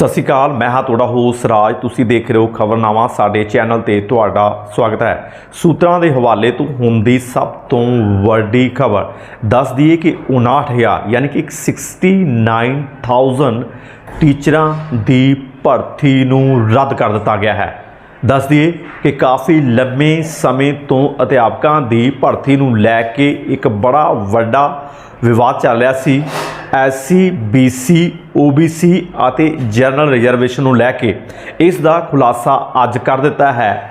ਸਤਿ ਸ਼੍ਰੀ ਅਕਾਲ, ਮੈਂ ਹਾਂ ਤੁਹਾਡਾ ਹੋਸ ਰਾਜ। ਤੁਸੀਂ ਦੇਖ ਰਹੇ ਹੋ ਖਬਰਨਾਮਾ, ਸਾਡੇ ਚੈਨਲ ਤੇ ਤੁਹਾਡਾ ਸਵਾਗਤ ਹੈ। ਸੂਤਰਾਂ ਦੇ ਹਵਾਲੇ ਤੋਂ ਹੁਣ ਦੀ ਸਭ ਤੋਂ ਵੱਡੀ ਖਬਰ। ਦੱਸ ਦਈਏ ਕਿ 59000 ਯਾਨੀ ਕਿ 69000 ਟੀਚਰਾਂ ਦੀ ਭਰਤੀ ਨੂੰ ਰੱਦ ਕਰ ਦਿੱਤਾ ਗਿਆ ਹੈ। ਦੱਸ ਦਈਏ ਕਿ ਕਾਫੀ ਲੰਮੇ ਸਮੇਂ ਤੋਂ ਅਧਿਆਪਕਾਂ ਦੀ ਭਰਤੀ ਨੂੰ ਲੈ ਕੇ ਇੱਕ ਬੜਾ ਵੱਡਾ ਵਿਵਾਦ ਚੱਲ ਰਿਹਾ ਸੀ। ਐਸਸੀ ਬੀਸੀ ਓਬੀਸੀ ਅਤੇ ਜਨਰਲ ਰਿਜ਼ਰਵੇਸ਼ਨ ਨੂੰ ਲੈ ਕੇ ਇਸ ਦਾ ਖੁਲਾਸਾ ਅੱਜ ਕਰ ਦਿੱਤਾ ਹੈ।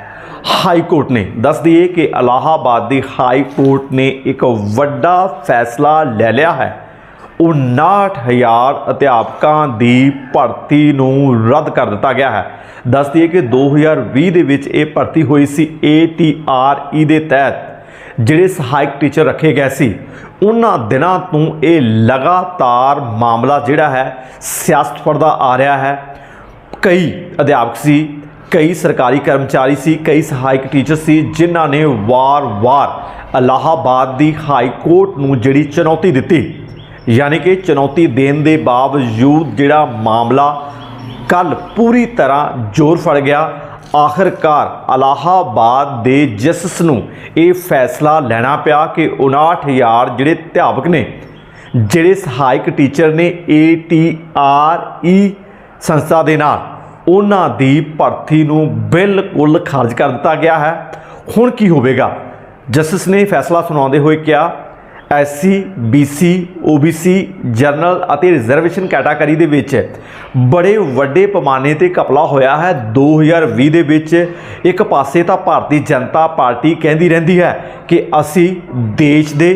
ਹਾਈ ਕੋਰਟ ਨੇ ਦੱਸ ਦਈਏ ਕਿ ਅਲਾਹਾਬਾਦ ਦੀ ਹਾਈ ਕੋਰਟ ਨੇ ਇੱਕ ਵੱਡਾ ਫੈਸਲਾ ਲੈ ਲਿਆ ਹੈ। 59000 ਅਧਿਆਪਕਾਂ ਦੀ ਭਰਤੀ ਨੂੰ ਰੱਦ ਕਰ ਦਿੱਤਾ ਗਿਆ ਹੈ। ਦੱਸ ਦਈਏ ਕਿ 2020 ਦੇ ਵਿੱਚ ਇਹ ਭਰਤੀ ਹੋਈ ਸੀ ATRE ਦੇ ਤਹਿਤ। ਜਿਹੜੇ ਸਹਾਇਕ ਟੀਚਰ ਰੱਖੇ ਗਏ ਸੀ, ਉਹਨਾਂ ਦਿਨਾਂ ਤੋਂ ਇਹ ਲਗਾਤਾਰ ਮਾਮਲਾ ਜਿਹੜਾ ਹੈ ਸਿਆਸਤ ਪੜਦਾ ਆ ਰਿਹਾ ਹੈ। ਕਈ ਅਧਿਆਪਕ ਸੀ, ਕਈ ਸਰਕਾਰੀ ਕਰਮਚਾਰੀ ਸੀ, ਕਈ ਸਹਾਇਕ ਟੀਚਰ ਸੀ, ਜਿਨ੍ਹਾਂ ਨੇ ਵਾਰ-ਵਾਰ ਅਲਾਹਾਬਾਦ ਦੀ ਹਾਈ ਕੋਰਟ ਨੂੰ ਜਿਹੜੀ ਚੁਣੌਤੀ ਦਿੱਤੀ, ਯਾਨੀ ਕਿ ਚੁਣੌਤੀ ਦੇਣ ਦੇ ਬਾਵਜੂਦ ਜਿਹੜਾ ਮਾਮਲਾ ਕੱਲ ਪੂਰੀ ਤਰ੍ਹਾਂ ਜ਼ੋਰ ਫੜ ਗਿਆ। ਆਖਰਕਾਰ ਅਲਾਹਾਬਾਦ ਦੇ ਜਸਟਿਸ ਨੂੰ ਇਹ ਫੈਸਲਾ ਲੈਣਾ ਪਿਆ ਕਿ 59000 ਜਿਹੜੇ ਅਧਿਆਪਕ ਨੇ, ਜਿਹੜੇ ਸਹਾਇਕ ਟੀਚਰ ਨੇ ATRE ਸੰਸਥਾ ਦੇ ਨਾਲ, ਉਹਨਾਂ ਦੀ ਭਰਤੀ ਨੂੰ ਬਿਲਕੁਲ ਖਾਰਜ ਕਰ ਦਿੱਤਾ ਗਿਆ ਹੈ। ਹੁਣ ਕੀ ਹੋਵੇਗਾ? ਜਸਟਿਸ ਨੇ ਫੈਸਲਾ ਸੁਣਾਉਂਦੇ ਹੋਏ ਕਿਹਾ ਐਸਸੀ, ਬੀਸੀ, ਓਬੀਸੀ, ਜਨਰਲ ਅਤੇ ਰਿਜ਼ਰਵੇਸ਼ਨ ਕੈਟਾਗਰੀ ਦੇ ਵਿੱਚ ਬੜੇ ਵੱਡੇ ਪੈਮਾਨੇ ਤੇ ਕਪਲਾ ਹੋਇਆ ਹੈ। 2020 ਦੇ ਵਿੱਚ ਇੱਕ ਪਾਸੇ ਤਾਂ ਭਾਰਤੀ ਜਨਤਾ ਪਾਰਟੀ ਕਹਿੰਦੀ ਰਹਿੰਦੀ ਹੈ ਕਿ ਅਸੀਂ ਦੇਸ਼ ਦੇ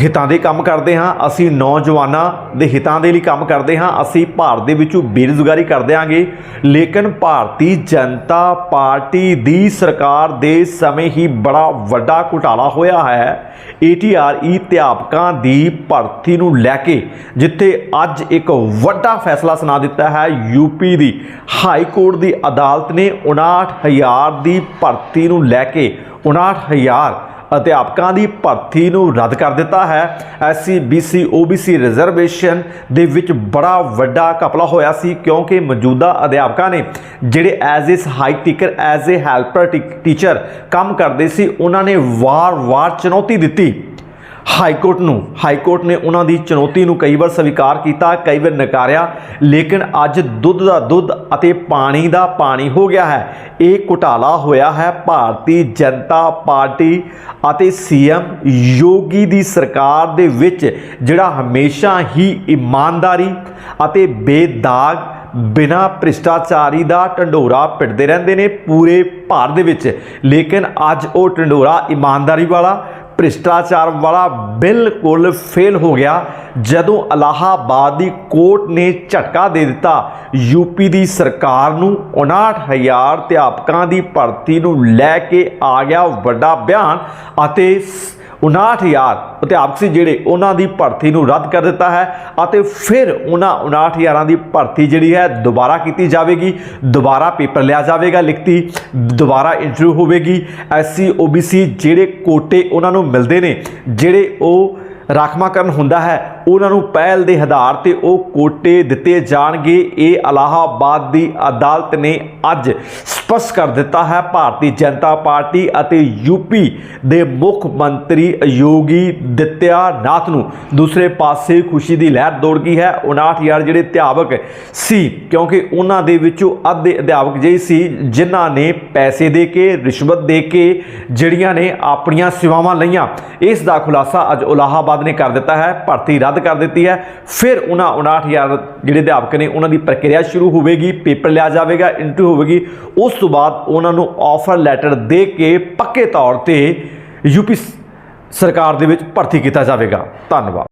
ਹਿੱਤਾਂ ਦੇ ਕੰਮ ਕਰਦੇ ਹਾਂ, ਅਸੀਂ ਨੌਜਵਾਨਾਂ ਦੇ ਹਿੱਤਾਂ ਦੇ ਲਈ ਕੰਮ ਕਰਦੇ ਹਾਂ, ਅਸੀਂ ਭਾਰਤ ਦੇ ਵਿੱਚੋਂ ਬੇਰੁਜ਼ਗਾਰੀ ਕਰ ਦਿਆਂਗੇ ਲੇਕਿਨ ਭਾਰਤੀ ਜਨਤਾ ਪਾਰਟੀ ਦੀ ਸਰਕਾਰ ਦੇ ਸਮੇਂ ਹੀ ਬੜਾ ਵੱਡਾ ਘੁਟਾਲਾ ਹੋਇਆ ਹੈ। ATRE ਅਧਿਆਪਕਾਂ ਦੀ ਭਰਤੀ ਨੂੰ ਲੈ ਕੇ, ਜਿੱਥੇ ਅੱਜ ਇੱਕ ਵੱਡਾ ਫੈਸਲਾ ਸੁਣਾ ਦਿੱਤਾ ਹੈ। ਯੂਪੀ ਦੀ ਹਾਈ ਕੋਰਟ ਦੀ ਅਦਾਲਤ ਨੇ 59000 ਦੀ ਭਰਤੀ ਨੂੰ ਲੈ ਕੇ 59000 ਅਧਿਆਪਕਾਂ ਦੀ ਭਰਤੀ ਨੂੰ ਰੱਦ ਕਰ ਦਿੱਤਾ ਹੈ। ਐਸਸੀ ਬੀਸੀ ਓਬੀਸੀ ਰਿਜ਼ਰਵੇਸ਼ਨ ਦੇ ਵਿੱਚ ਬੜਾ ਵੱਡਾ ਕਪਲਾ ਹੋਇਆ ਸੀ ਕਿਉਂਕਿ ਮੌਜੂਦਾ ਅਧਿਆਪਕਾਂ ਨੇ ਜਿਹੜੇ ਐਜ਼ ਏ ਸਹਾਇਕ teacher as a helper teacher ਕੰਮ ਕਰਦੇ ਸੀ, ਉਹਨਾਂ ਨੇ ਵਾਰ-ਵਾਰ ਚੁਣੌਤੀ ਦਿੱਤੀ। ਹਾਈ ਕੋਰਟ ਨੂੰ। ਹਾਈ ਕੋਰਟ ਨੇ ਉਹਨਾਂ ਦੀ ਚੁਣੌਤੀ ਨੂੰ ਕਈ ਵਾਰ ਸਵੀਕਾਰ ਕੀਤਾ, ਕਈ ਵਾਰ ਨਕਾਰਿਆ, ਲੇਕਿਨ ਅੱਜ ਦੁੱਧ ਦਾ ਦੁੱਧ ਅਤੇ ਪਾਣੀ ਦਾ ਪਾਣੀ ਹੋ ਗਿਆ ਹੈ। ਇਹ ਘੁਟਾਲਾ ਹੋਇਆ ਹੈ ਭਾਰਤੀ ਜਨਤਾ ਪਾਰਟੀ ਅਤੇ ਸੀਐਮ ਯੋਗੀ ਦੀ ਸਰਕਾਰ ਦੇ ਵਿੱਚ, ਜਿਹੜਾ ਹਮੇਸ਼ਾ ਹੀ ਇਮਾਨਦਾਰੀ ਅਤੇ ਬੇਦਾਗ ਬਿਨਾ ਭ੍ਰਿਸ਼ਟਾਚਾਰੀ ਦਾ ਢੰਡੋਰਾ ਪਿੱਟਦੇ ਰਹਿੰਦੇ ਨੇ ਪੂਰੇ ਭਾਰਤ ਦੇ ਵਿੱਚ। ਲੇਕਿਨ ਅੱਜ ਉਹ ਢੰਡੋਰਾ ਇਮਾਨਦਾਰੀ ਵਾਲਾ ਭ੍ਰਿਸ਼ਟਾਚਾਰ ਵਾਲਾ ਬਿਲਕੁਲ ਫੇਲ ਹੋ ਗਿਆ। ਜਦੋਂ ਅਲਾਹਾਬਾਦ ਦੀ ਕੋਰਟ ਨੇ ਝਟਕਾ ਦੇ ਦਿੱਤਾ ਯੂਪੀ ਦੀ ਸਰਕਾਰ ਨੂੰ 59000 ਅਧਿਆਪਕਾਂ ਦੀ ਭਰਤੀ ਨੂੰ ਲੈ ਕੇ ਆ ਗਿਆ ਵੱਡਾ ਬਿਆਨ ਅਤੇ 59000 ਅਧਿਆਪਕ ਸੀ ਜਿਹੜੇ ਉਹਨਾਂ ਦੀ ਭਰਤੀ ਨੂੰ ਰੱਦ ਕਰ ਦਿੱਤਾ ਹੈ ਅਤੇ ਫਿਰ ਉਹਨਾਂ 59000 ਦੀ ਭਰਤੀ ਜਿਹੜੀ ਹੈ ਦੁਬਾਰਾ ਕੀਤੀ ਜਾਵੇਗੀ, ਦੁਬਾਰਾ ਪੇਪਰ ਲਿਆ ਜਾਵੇਗਾ ਲਿਖਤੀ, ਦੁਬਾਰਾ ਇੰਟਰਵਿਊ ਹੋਵੇਗੀ। ਐਸਸੀ ਓਬੀਸੀ ਜਿਹੜੇ ਕੋਟੇ ਉਹਨਾਂ ਨੂੰ ਮਿਲਦੇ ਨੇ, ਜਿਹੜੇ ਉਹ ਰਾਖਵਾਂਕਰਨ ਹੁੰਦਾ ਹੈ ਉਹਨਾਂ ਨੂੰ ਪਹਿਲ ਦੇ ਆਧਾਰ ਤੇ ਉਹ ਕੋਟੇ ਦਿੱਤੇ ਜਾਣਗੇ। ਇਹ ਅਲਾਹਾਬਾਦ ਦੀ ਅਦਾਲਤ ਨੇ ਅੱਜ ਸਪਸ਼ਟ ਕਰ ਦਿੱਤਾ ਹੈ। ਭਾਰਤੀ ਜਨਤਾ ਪਾਰਟੀ ਅਤੇ ਯੂਪੀ ਦੇ ਮੁੱਖ ਮੰਤਰੀ ਯੋਗੀ ਦਿੱਤਿਆਨਾਥ ਨੂੰ ਦੂਸਰੇ ਪਾਸੇ ਖੁਸ਼ੀ ਦੀ ਲਹਿਰ ਦੌੜ ਗਈ ਹੈ। 59000 ਜਿਹੜੇ ਅਧਿਆਪਕ ਸੀ, ਕਿਉਂਕਿ ਉਹਨਾਂ ਦੇ ਵਿੱਚੋਂ ਅੱਧੇ ਅਧਿਆਪਕ ਜਿਹੇ ਸੀ, ਜਿਨ੍ਹਾਂ ਨੇ ਪੈਸੇ ਦੇ ਕੇ, ਰਿਸ਼ਵਤ ਦੇ ਕੇ ਜਿਹੜੀਆਂ ਨੇ ਆਪਣੀਆਂ ਸੇਵਾਵਾਂ ਲਈਆਂ। ਇਸ ਦਾ ਖੁਲਾਸਾ ਅੱਜ ਉਲਾਹਾਬਾਦ ਨੇ ਕਰ ਦਿੱਤਾ ਹੈ। ਭਰਤੀ ਰੱਦ ਕਰ ਦਿੱਤੀ ਹੈ। ਫਿਰ ਉਹਨਾਂ 59000 ਜਿਹੜੇ ਅਧਿਆਪਕ ਨੇ, ਉਹਨਾਂ ਦੀ ਪ੍ਰਕਿਰਿਆ ਸ਼ੁਰੂ ਹੋਵੇਗੀ, ਪੇਪਰ ਲਿਆ ਜਾਵੇਗਾ ਇੰਟਰਵਿਊ ਹੋਵੇਗੀ। ਉਸ ਤੋਂ ਬਾਅਦ ਉਹਨਾਂ ਨੂੰ ਆਫਰ ਲੈਟਰ ਦੇ ਕੇ ਪੱਕੇ ਤੌਰ ਤੇ ਯੂਪੀ ਸਰਕਾਰ ਦੇ ਵਿੱਚ ਭਰਤੀ ਕੀਤਾ ਜਾਵੇਗਾ। ਧੰਨਵਾਦ।